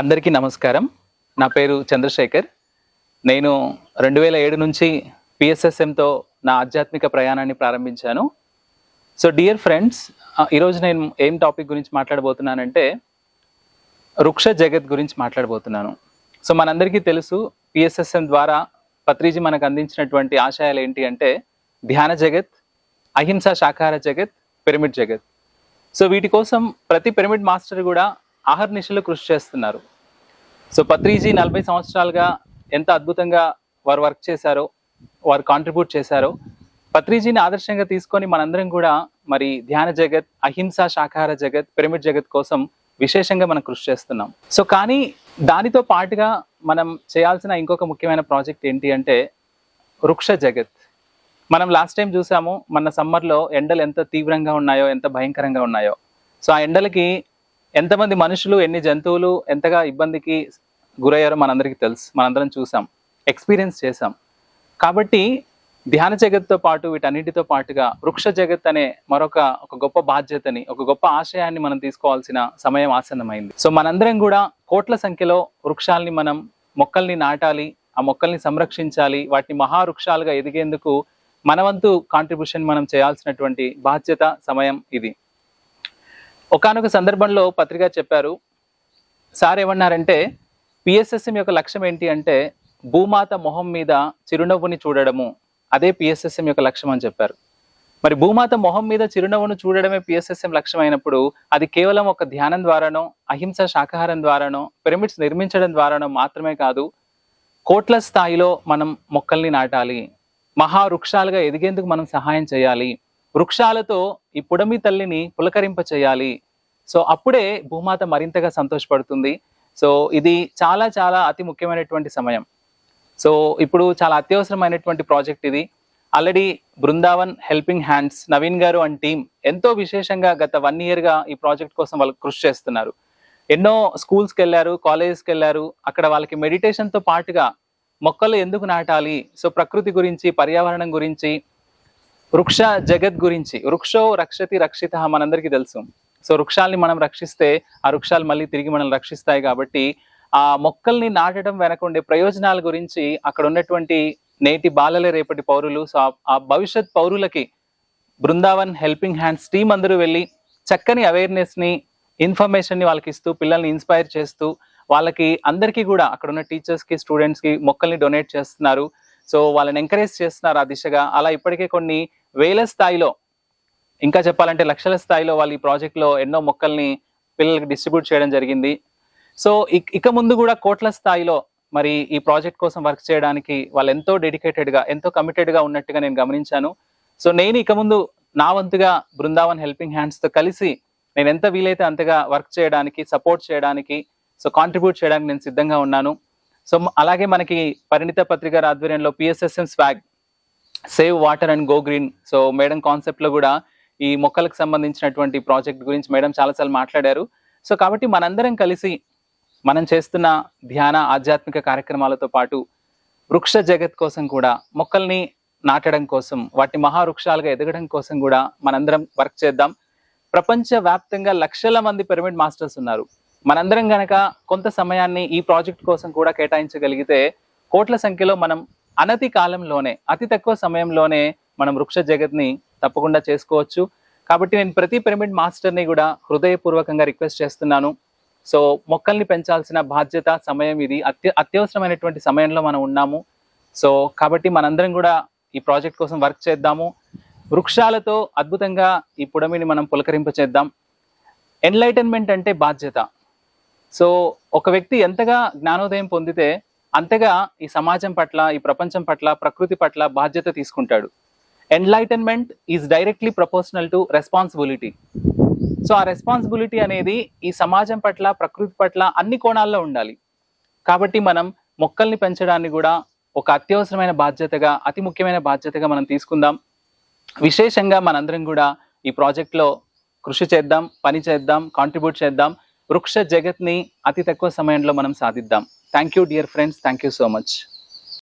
అందరికీ నమస్కారం. నా పేరు చంద్రశేఖర్. నేను రెండు వేల ఏడు నుంచి పిఎస్ఎస్ఎంతో నా ఆధ్యాత్మిక ప్రయాణాన్ని ప్రారంభించాను. సో డియర్ ఫ్రెండ్స్ ఈరోజు నేను ఏం టాపిక్ గురించి మాట్లాడబోతున్నానంటే వృక్ష జగత్ గురించి మాట్లాడబోతున్నాను. సో మనందరికీ తెలుసు పిఎస్ఎస్ఎం ద్వారా పత్రిజీ మనకు అందించినటువంటి ఆశయాలు ఏంటి అంటే ధ్యాన జగత్ అహింస శాకాహార జగత్ పిరమిడ్ జగత్. సో వీటి కోసం ప్రతి పిరమిడ్ మాస్టర్ కూడా ఆహర్నిశలు కృషి చేస్తున్నారు. సో పత్రిజీ నలభై సంవత్సరాలుగా ఎంత అద్భుతంగా వారు వర్క్ చేశారో వారు కాంట్రిబ్యూట్ చేశారో పత్రిజీని ఆదర్శంగా తీసుకొని మనందరం కూడా మరి ధ్యాన జగత్ అహింస శాకాహార జగత్ పిరమిడ్ జగత్ కోసం విశేషంగా మనం కృషి చేస్తున్నాం. సో కానీ దానితో పాటుగా మనం చేయాల్సిన ఇంకొక ముఖ్యమైన ప్రాజెక్ట్ ఏంటి అంటే వృక్ష జగత్. మనం లాస్ట్ టైం చూసాము మన సమ్మర్లో ఎండలు ఎంత తీవ్రంగా ఉన్నాయో ఎంత భయంకరంగా ఉన్నాయో. సో ఆ ఎండలకి ఎంతమంది మనుషులు ఎన్ని జంతువులు ఎంతగా ఇబ్బందికి గురయ్యారో మనందరికీ తెలుసు. మనందరం చూసాం ఎక్స్పీరియన్స్ చేసాం. కాబట్టి ధ్యాన జగత్తో పాటు వీటన్నిటితో పాటుగా వృక్ష జగత్ అనే మరొక ఒక గొప్ప బాధ్యతని ఒక గొప్ప ఆశయాన్ని మనం తీసుకోవాల్సిన సమయం ఆసన్నమైంది. సో మనందరం కూడా కోట్ల సంఖ్యలో వృక్షాల్ని మనం మొక్కల్ని నాటాలి ఆ మొక్కల్ని సంరక్షించాలి వాటిని మహావృక్షాలుగా ఎదిగేందుకు మనవంతు కాంట్రిబ్యూషన్ మనం చేయాల్సినటువంటి బాధ్యత సమయం ఇది. ఒకానొక సందర్భంలో పత్రిక చెప్పారు సార్ ఏమన్నారంటే పిఎస్ఎస్ఎం యొక్క లక్ష్యం ఏంటి అంటే భూమాత మొహం మీద చిరునవ్వుని చూడడము. అదే పిఎస్ఎస్ఎం యొక్క లక్ష్యం అని చెప్పారు. మరి భూమాత మొహం మీద చిరునవ్వును చూడడమే పిఎస్ఎస్ఎం లక్ష్యం అయినప్పుడు అది కేవలం ఒక ధ్యానం ద్వారానో అహింస శాకాహారం ద్వారానో పిరమిడ్స్ నిర్మించడం ద్వారానో మాత్రమే కాదు కోట్ల స్థాయిలో మనం మొక్కల్ని నాటాలి. మహావృక్షాలుగా ఎదిగేందుకు మనం సహాయం చేయాలి. వృక్షాలతో ఈ పుడమి తల్లిని పులకరింప చేయాలి సో అప్పుడే భూమాత మరింతగా సంతోషపడుతుంది. సో ఇది చాలా చాలా అతి ముఖ్యమైనటువంటి సమయం. సో ఇప్పుడు చాలా అత్యవసరమైనటువంటి ప్రాజెక్ట్ ఇది. Already Brindavan helping hands Naveen garu and team ఎంతో విశేషంగా గత వన్ ఇయర్గా ఈ ప్రాజెక్ట్ కోసం వాళ్ళు కృషి చేస్తున్నారు. ఎన్నో స్కూల్స్కి వెళ్ళారు కాలేజెస్కి వెళ్ళారు. అక్కడ వాళ్ళకి మెడిటేషన్తో పాటుగా మొక్కలు ఎందుకు నాటాలి? సో ప్రకృతి గురించి పర్యావరణం గురించి వృక్ష జగత్ గురించి వృక్షో రక్షతి రక్షిత మనందరికీ తెలుసు. సో వృక్షాల్ని మనం రక్షిస్తే ఆ వృక్షాలు మళ్ళీ తిరిగి మనల్ని రక్షిస్తాయి కాబట్టి ఆ మొక్కల్ని నాటడం వెనక ఉండే ప్రయోజనాల గురించి అక్కడ ఉన్నటువంటి నేటి బాలలే రేపటి పౌరులు. సో ఆ- భవిష్యత్ పౌరులకి బృందావన్ హెల్పింగ్ హ్యాండ్స్ టీం అందరూ వెళ్ళి చక్కని అవేర్నెస్ని ఇన్ఫర్మేషన్ని ఇన్ఫర్మేషన్ని వాళ్ళకి ఇస్తూ పిల్లల్ని ఇన్స్పైర్ చేస్తూ వాళ్ళకి అందరికీ కూడా అక్కడ ఉన్న టీచర్స్కి స్టూడెంట్స్కి మొక్కల్ని డొనేట్ చేస్తున్నారు. సో వాళ్ళని ఎంకరేజ్ చేస్తున్నారు ఆ దిశగా. అలా ఇప్పటికే కొన్ని వేల స్థాయిలో ఇంకా చెప్పాలంటే లక్షల స్థాయిలో వాళ్ళు ఈ ప్రాజెక్ట్లో ఎన్నో మొక్కల్ని పిల్లలకి డిస్ట్రిబ్యూట్ చేయడం జరిగింది. సో ఇక ముందు కూడా కోట్ల స్థాయిలో మరి ఈ ప్రాజెక్ట్ కోసం వర్క్ చేయడానికి వాళ్ళు ఎంతో డెడికేటెడ్గా ఎంతో కమిటెడ్గా ఉన్నట్టుగా నేను గమనించాను. సో నేను ఇక ముందు నా వంతుగా బృందావన్ హెల్పింగ్ హ్యాండ్స్తో కలిసి నేను ఎంత వీలైతే అంతగా వర్క్ చేయడానికి సపోర్ట్ చేయడానికి సో కాంట్రిబ్యూట్ చేయడానికి నేను సిద్ధంగా ఉన్నాను. సో అలాగే మనకి పరిణిత పత్రిక ఆధ్వర్యంలో PSSM swag save water and go green so madam కాన్సెప్ట్లో కూడా ఈ మొక్కలకు సంబంధించినటువంటి ప్రాజెక్ట్ గురించి మేడం చాలాసార్లు మాట్లాడారు. సో కాబట్టి మనందరం కలిసి మనం చేస్తున్న ధ్యాన ఆధ్యాత్మిక కార్యక్రమాలతో పాటు వృక్ష జగత్ కోసం కూడా మొక్కల్ని నాటడం కోసం వాటి మహావృక్షాలుగా ఎదగడం కోసం కూడా మనందరం వర్క్ చేద్దాం. ప్రపంచ వ్యాప్తంగా లక్షల మంది పిరమిడ్ మాస్టర్స్ ఉన్నారు. మనందరం గనక కొంత సమయాన్ని ఈ ప్రాజెక్ట్ కోసం కూడా కేటాయించగలిగితే కోట్ల సంఖ్యలో మనం అనతి కాలంలోనే అతి తక్కువ సమయంలోనే మనం వృక్ష జగత్ని తప్పకుండా చేసుకోవచ్చు. కాబట్టి నేను ప్రతి పిరమిడ్ మాస్టర్ని కూడా హృదయపూర్వకంగా రిక్వెస్ట్ చేస్తున్నాను. సో మొక్కల్ని పెంచాల్సిన బాధ్యత సమయం ఇది. అత్య అత్యవసరమైనటువంటి సమయంలో మనం ఉన్నాము. సో కాబట్టి మనందరం కూడా ఈ ప్రాజెక్ట్ కోసం వర్క్ చేద్దాము. వృక్షాలతో అద్భుతంగా ఈ పుడమిని మనం పులకరింప చేద్దాం. ఎన్లైటన్మెంట్ అంటే బాధ్యత. సో ఒక వ్యక్తి ఎంతగా జ్ఞానోదయం పొందితే అంతగా ఈ సమాజం పట్ల ఈ ప్రపంచం పట్ల ప్రకృతి పట్ల బాధ్యత తీసుకుంటాడు. Enlightenment is directly proportional to responsibility so ఆ రెస్పాన్సిబిలిటీ అనేది ఈ సమాజం పట్ల ప్రకృతి పట్ల అన్ని కోణాల్లో ఉండాలి. కాబట్టి మనం మొక్కల్ని పెంచడాన్ని కూడా ఒక అత్యవసరమైన బాధ్యతగా అతి ముఖ్యమైన బాధ్యతగా మనం తీసుకుందాం. విశేషంగా మనందరం కూడా ఈ ప్రాజెక్ట్లో కృషి చేద్దాం పని చేద్దాం కాంట్రిబ్యూట్ చేద్దాం వృక్ష జగత్ని అతి తక్కువ సమయంలో మనం సాధిద్దాం. Thank you, dear friends. Thank you so much.